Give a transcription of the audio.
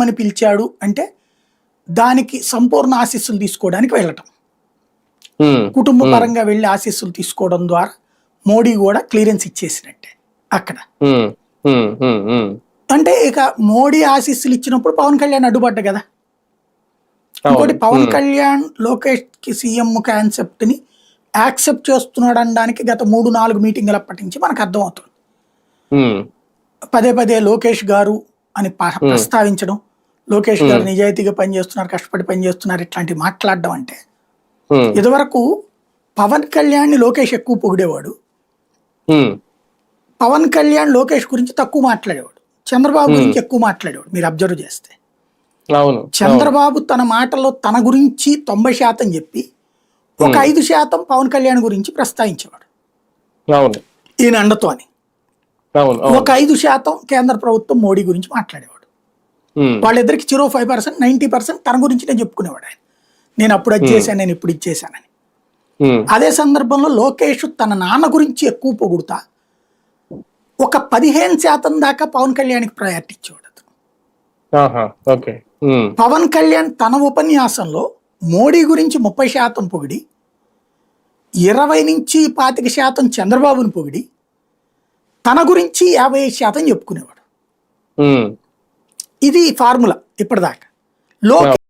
రమ్మని పిలిచాడు అంటే దానికి సంపూర్ణ ఆశీస్సులు తీసుకోవడానికి వెళ్ళటం. కుటుంబ పరంగా వెళ్ళి ఆశీస్సులు తీసుకోవడం ద్వారా మోడీ కూడా క్లియరెన్స్ ఇచ్చేసినట్టే అక్కడ. అంటే ఇక మోడీ ఆశీస్సులు ఇచ్చినప్పుడు పవన్ కళ్యాణ్ అడ్డుపడ్డ కదా. ఇంకోటి పవన్ కళ్యాణ్ లోకేష్కి సీఎం కాన్సెప్ట్ని యాక్సెప్ట్ చేస్తున్నాడు అనడానికి గత మూడు నాలుగు మీటింగులు అప్పటి నుంచి మనకు అర్థమవుతుంది. పదే పదే లోకేష్ గారు అని ప్రస్తావించడం లోకేష్ గారు నిజాయితీగా పనిచేస్తున్నారు కష్టపడి పనిచేస్తున్నారు ఇట్లాంటి మాట్లాడడం అంటే ఇదివరకు పవన్ కళ్యాణ్ లోకేష్ ఎక్కువ పొగిడేవాడు. పవన్ కళ్యాణ్ లోకేష్ గురించి తక్కువ మాట్లాడేవాడు. చంద్రబాబు గురించి ఎక్కువ మాట్లాడేవాడు మీరు అబ్జర్వ్ చేస్తే. చంద్రబాబు తన మాటల్లో తన గురించి తొంభై శాతం చెప్పి ఒక ఐదు శాతం పవన్ కళ్యాణ్ గురించి ప్రస్తావించేవాడు. ఈయన అండతో అని. ఒక ఐదు శాతం కేంద్ర ప్రభుత్వం మోడీ గురించి మాట్లాడేవాడు. వాళ్ళిద్దరికి చిరో ఫైవ్ పర్సెంట్ నైంటీ పర్సెంట్ తన గురించి నేను చెప్పుకునేవాడు ఆయన. నేను అప్పుడు అది చేశాను నేను ఇప్పుడు చేశానని. ఉమ్, అదే సందర్భంలో లోకేష్ తన నాన్న గురించి ఎక్కువ పొగుడుతా. ఒక పదిహేను శాతం దాకా పవన్ కళ్యాణ్కి ప్రయారిటీ ఇచ్చేవాడు అతను. పవన్ కళ్యాణ్ తన ఉపన్యాసంలో మోడీ గురించి ముప్పై శాతం పొగిడి ఇరవై నుంచి పాతిక శాతం చంద్రబాబుని పొగిడి తన గురించి యాభై శాతం చెప్పుకునేవాడు. ఇది ఫార్ములా ఇప్పటిదాకా. లోకేష్